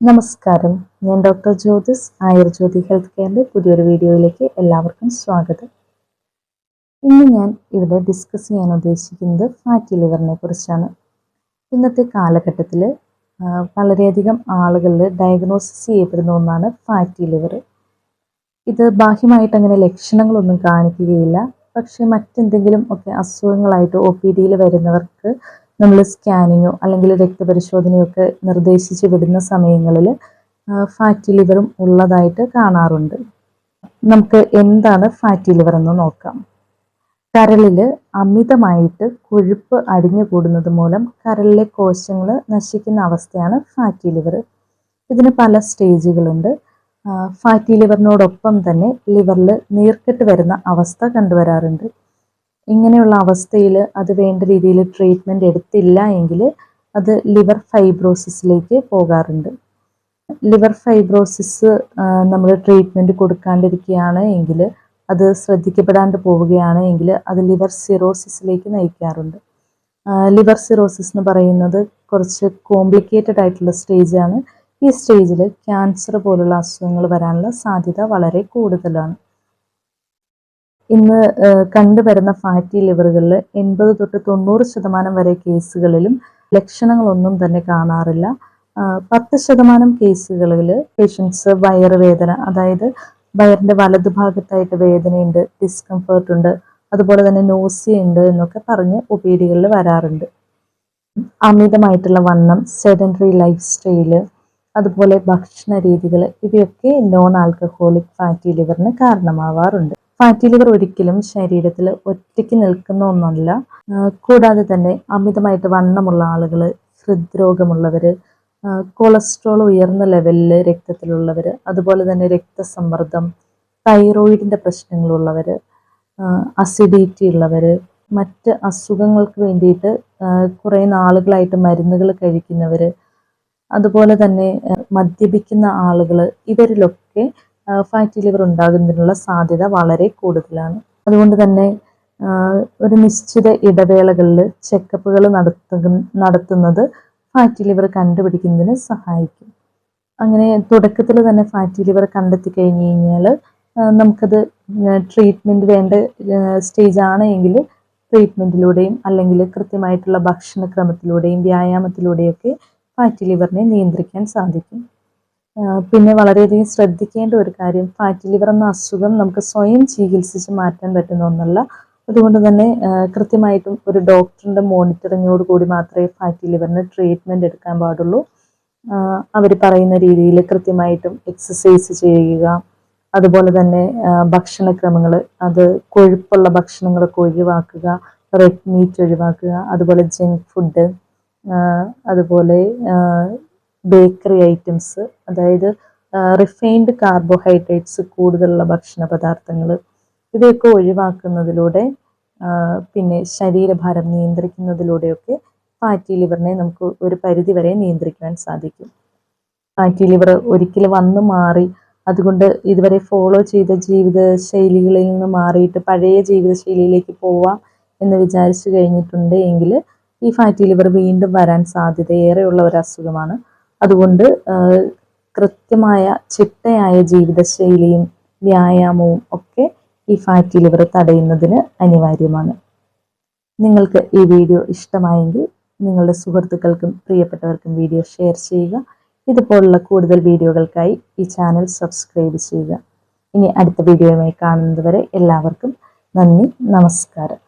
നമസ്കാരം. ഞാൻ doctor Jyothis Ayurjyothi health കെയറിന്റെ പുതിയൊരു വീഡിയോയിലേക്ക് എല്ലാവർക്കും സ്വാഗതം. ഇന്ന് ഞാൻ ഇവിടെ ഡിസ്കസ് ചെയ്യാൻ ഉദ്ദേശിക്കുന്നത് ഫാറ്റി ലിവറിനെ കുറിച്ചാണ്. ഇന്നത്തെ കാലഘട്ടത്തിൽ വളരെയധികം ആളുകളിൽ ഡയഗ്നോസിസ് ചെയ്യപ്പെടുന്ന ഒന്നാണ് ഫാറ്റി ലിവർ ഇത് ബാഹ്യമായിട്ട് അങ്ങനെ ലക്ഷണങ്ങളൊന്നും കാണിക്കുകയില്ല. പക്ഷേ മറ്റെന്തെങ്കിലും ഒക്കെ അസുഖങ്ങളായിട്ട് ഒ പി ഡിയിൽ വരുന്നവർക്ക് നമ്മൾ സ്കാനിങ്ങോ അല്ലെങ്കിൽ രക്തപരിശോധനയോ ഒക്കെ നിർദ്ദേശിച്ച് വിടുന്ന സമയങ്ങളിൽ ഫാറ്റി ലിവറും ഉള്ളതായിട്ട് കാണാറുണ്ട്. നമുക്ക് എന്താണ് ഫാറ്റി ലിവർ എന്ന് നോക്കാം. കരളിൽ അമിതമായിട്ട് കൊഴുപ്പ് അടിഞ്ഞു കൂടുന്നത് മൂലം കരളിലെ കോശങ്ങൾ നശിക്കുന്ന അവസ്ഥയാണ് ഫാറ്റി ലിവർ ഇതിന് പല സ്റ്റേജുകളുണ്ട് ഫാറ്റി ലിവറിനോടൊപ്പം തന്നെ ലിവറിൽ നീർക്കെട്ട് വരുന്ന അവസ്ഥ കണ്ടുവരാറുണ്ട്. ഇങ്ങനെയുള്ള അവസ്ഥയിൽ അത് വേണ്ട രീതിയിൽ ട്രീറ്റ്മെന്റ് എടുത്തില്ല എങ്കിൽ അത് ലിവർ ഫൈബ്രോസിസിലേക്ക് പോകാറുണ്ട്. ലിവർ ഫൈബ്രോസിസ് നമ്മൾ ട്രീറ്റ്മെന്റ് കൊടുക്കാണ്ടിരിക്കുകയാണ് എങ്കിൽ അത് ശ്രദ്ധിക്കപ്പെടാണ്ട് പോവുകയാണ് എങ്കിൽ അത് ലിവർ സിറോസിസിലേക്ക് നയിക്കാറുണ്ട്. ലിവർ സിറോസിസ് എന്ന് പറയുന്നത് കുറച്ച് കോംപ്ലിക്കേറ്റഡ് ആയിട്ടുള്ള സ്റ്റേജാണ് ഈ സ്റ്റേജിൽ ക്യാൻസർ പോലുള്ള അസുഖങ്ങൾ വരാനുള്ള സാധ്യത വളരെ കൂടുതലാണ്. ഇന്ന് കണ്ടുവരുന്ന ഫാറ്റി ലിവറുകളിൽ എൺപത് തൊട്ട് തൊണ്ണൂറ് ശതമാനം വരെ കേസുകളിലും ലക്ഷണങ്ങളൊന്നും തന്നെ കാണാറില്ല. പത്ത് ശതമാനം കേസുകളിൽ പേഷ്യൻസ് വയറുവേദന അതായത് വയറിന്റെ വലതുഭാഗത്തായിട്ട് വേദനയുണ്ട് ഡിസ്കംഫേർട്ട് ഉണ്ട് അതുപോലെ തന്നെ നോസിയ ഉണ്ട് എന്നൊക്കെ പറഞ്ഞ് ഒപീഡികളിൽ വരാറുണ്ട്. അമിതമായിട്ടുള്ള വണ്ണം സെഡന്ററി ലൈഫ് സ്റ്റൈൽ അതുപോലെ ഭക്ഷണ രീതികൾ ഇവയൊക്കെ നോൺ ആൽക്കഹോളിക് ഫാറ്റി ലിവറിന് കാരണമാവാറുണ്ട്. ഫാറ്റി ലിവർ ഒരിക്കലും ശരീരത്തിൽ ഒറ്റയ്ക്ക് നിൽക്കുന്ന ഒന്നല്ല. കൂടാതെ തന്നെ അമിതമായിട്ട് വണ്ണമുള്ള ആളുകൾ ഹൃദ്രോഗമുള്ളവർ കൊളസ്ട്രോൾ ഉയർന്ന ലെവലിൽ രക്തത്തിലുള്ളവർ അതുപോലെ തന്നെ രക്തസമ്മർദ്ദം തൈറോയിഡിന്റെ പ്രശ്നങ്ങളുള്ളവർ അസിഡിറ്റി ഉള്ളവർ മറ്റ് അസുഖങ്ങൾക്ക് വേണ്ടിയിട്ട് കുറേ നാളുകളായിട്ട് മരുന്നുകൾ കഴിക്കുന്നവർ അതുപോലെ തന്നെ മദ്യപിക്കുന്ന ആളുകൾ ഇവരിലൊക്കെ ഫാറ്റി ലിവർ ഉണ്ടാകുന്നതിനുള്ള സാധ്യത വളരെ കൂടുതലാണ്. അതുകൊണ്ട് തന്നെ ഒരു നിശ്ചിത ഇടവേളകളിൽ ചെക്കപ്പുകൾ നടത്തുന്ന നടത്തുന്നത് ഫാറ്റി ലിവർ കണ്ടുപിടിക്കുന്നതിന് സഹായിക്കും. അങ്ങനെ തുടക്കത്തിൽ തന്നെ ഫാറ്റി ലിവർ കണ്ടെത്തി കഴിഞ്ഞ് കഴിഞ്ഞാൽ നമുക്കത് ട്രീറ്റ്മെന്റ് വേണ്ട സ്റ്റേജ് ആണ് എങ്കിൽ ട്രീറ്റ്മെന്റിലൂടെയും അല്ലെങ്കിൽ കൃത്യമായിട്ടുള്ള ഭക്ഷണക്രമത്തിലൂടെയും വ്യായാമത്തിലൂടെയൊക്കെ ഫാറ്റി ലിവറിനെ നിയന്ത്രിക്കാൻ സാധിക്കും. പിന്നെ വളരെയധികം ശ്രദ്ധിക്കേണ്ട ഒരു കാര്യം ഫാറ്റി ലിവർ എന്ന അസുഖം നമുക്ക് സ്വയം ചികിത്സിച്ച് മാറ്റാൻ പറ്റുന്ന ഒന്നല്ല. അതുകൊണ്ട് തന്നെ കൃത്യമായിട്ടും ഒരു ഡോക്ടറിന്റെ മോണിറ്ററിങ്ങോട് കൂടി മാത്രമേ ഫാറ്റി ലിവറിന് ട്രീറ്റ്മെന്റ് എടുക്കാൻ പാടുള്ളൂ. അവർ പറയുന്ന രീതിയിൽ കൃത്യമായിട്ടും എക്സസൈസ് ചെയ്യുക. അതുപോലെ തന്നെ ഭക്ഷണക്രമങ്ങൾ അത് കൊഴുപ്പുള്ള ഭക്ഷണങ്ങളൊക്കെ ഒഴിവാക്കുക. റെഡ് മീറ്റ് ഒഴിവാക്കുക. അതുപോലെ ജങ്ക് ഫുഡ് അതുപോലെ ബേക്കറി ഐറ്റംസ് അതായത് റിഫൈൻഡ് കാർബോഹൈഡ്രേറ്റ്സ് കൂടുതലുള്ള ഭക്ഷണ പദാർത്ഥങ്ങൾ ഇവയൊക്കെ ഒഴിവാക്കുന്നതിലൂടെ പിന്നെ ശരീരഭാരം നിയന്ത്രിക്കുന്നതിലൂടെയൊക്കെ ഫാറ്റി ലിവറിനെ നമുക്ക് ഒരു പരിധി വരെ നിയന്ത്രിക്കാൻ സാധിക്കും. ഫാറ്റി ലിവർ ഒരിക്കലും വന്ന് മാറി അതുകൊണ്ട് ഇതുവരെ ഫോളോ ചെയ്ത ജീവിത ശൈലികളിൽ നിന്ന് മാറിയിട്ട് പഴയ ജീവിത ശൈലിയിലേക്ക് പോവാം എന്ന് വിചാരിച്ചു കഴിഞ്ഞിട്ടുണ്ട് എങ്കിൽ ഈ ഫാറ്റി ലിവർ വീണ്ടും വരാൻ സാധ്യതയേറെയുള്ള ഒരു അസുഖമാണ് അതുകൊണ്ട് കൃത്യമായ ചിട്ടയായ ജീവിതശൈലിയും വ്യായാമവും ഒക്കെ ഈ ഫാറ്റി ലിവർ തടയുന്നതിന് അനിവാര്യമാണ്. നിങ്ങൾക്ക് ഈ വീഡിയോ ഇഷ്ടമായെങ്കിൽ നിങ്ങളുടെ സുഹൃത്തുക്കൾക്കും പ്രിയപ്പെട്ടവർക്കും വീഡിയോ ഷെയർ ചെയ്യുക. ഇതുപോലുള്ള കൂടുതൽ വീഡിയോകൾക്കായി ഈ ചാനൽ സബ്സ്ക്രൈബ് ചെയ്യുക. ഇനി അടുത്ത വീഡിയോയുമായി കാണുന്നതുവരെ എല്ലാവർക്കും നന്ദി നമസ്കാരം.